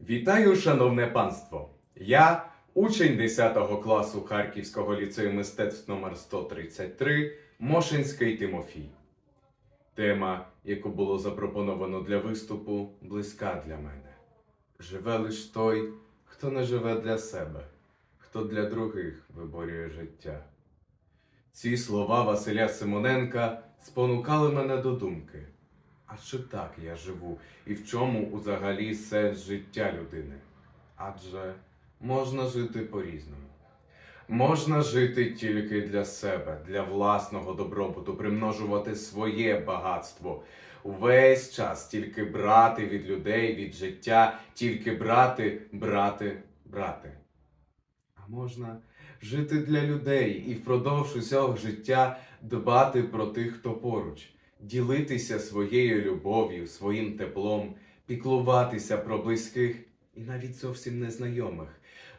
Вітаю, шановне панство! Я, учень 10 класу Харківського ліцею мистецтв номер 133 Мошинський Тимофій. Тема, яку було запропоновано для виступу, близька для мене. Живе лиш той, хто не живе для себе, хто для других виборює життя. Ці слова Василя Симоненка спонукали мене до думки. А чи так я живу, і в чому взагалі сенс життя людини? Адже можна жити по-різному. Можна жити тільки для себе, для власного добробуту, примножувати своє багатство. Увесь час тільки брати від людей, від життя, тільки брати, брати, брати. А можна жити для людей і впродовж усього життя дбати про тих, хто поруч, ділитися своєю любов'ю, своїм теплом, піклуватися про близьких і навіть зовсім незнайомих,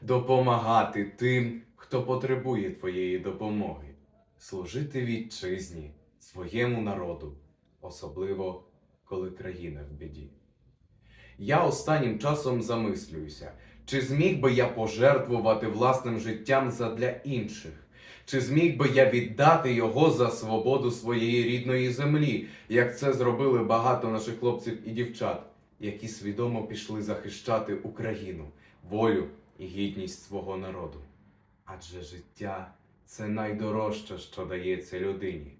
допомагати тим, хто потребує твоєї допомоги, служити вітчизні, своєму народу, особливо коли країна в біді. Я останнім часом замислююся, чи зміг би я пожертвувати власним життям задля інших? Чи зміг би я віддати його за свободу своєї рідної землі, як це зробили багато наших хлопців і дівчат, які свідомо пішли захищати Україну, волю і гідність свого народу? Адже життя це найдорожче, що дається людині.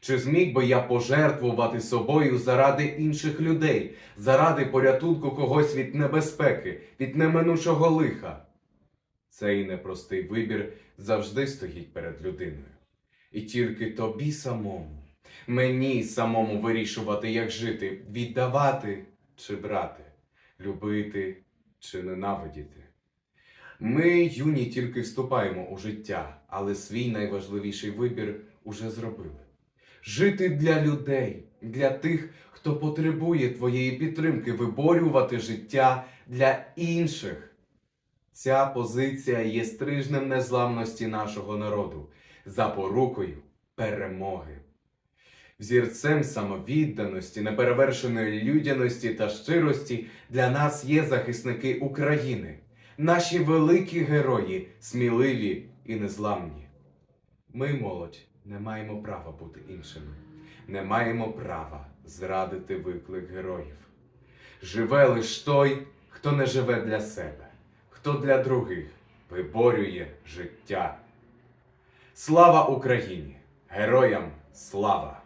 Чи зміг би я пожертвувати собою заради інших людей, заради порятунку когось від небезпеки, від неминучого лиха? Цей непростий вибір завжди стоїть перед людиною. І тільки тобі самому, мені самому вирішувати, як жити, віддавати чи брати, любити чи ненавидіти. Ми, юні, тільки вступаємо у життя, але свій найважливіший вибір уже зробили. Жити для людей, для тих, хто потребує твоєї підтримки, виборювати життя для інших. Ця позиція є стрижнем незламності нашого народу, запорукою перемоги. Взірцем самовідданості, неперевершеної людяності та щирості для нас є захисники України, наші великі герої, сміливі і незламні. Ми, молодь, не маємо права бути іншими, не маємо права зрадити виклик героїв. Живе лиш той, хто не живе для себе, хто для других виборює життя. Слава Україні! Героям слава!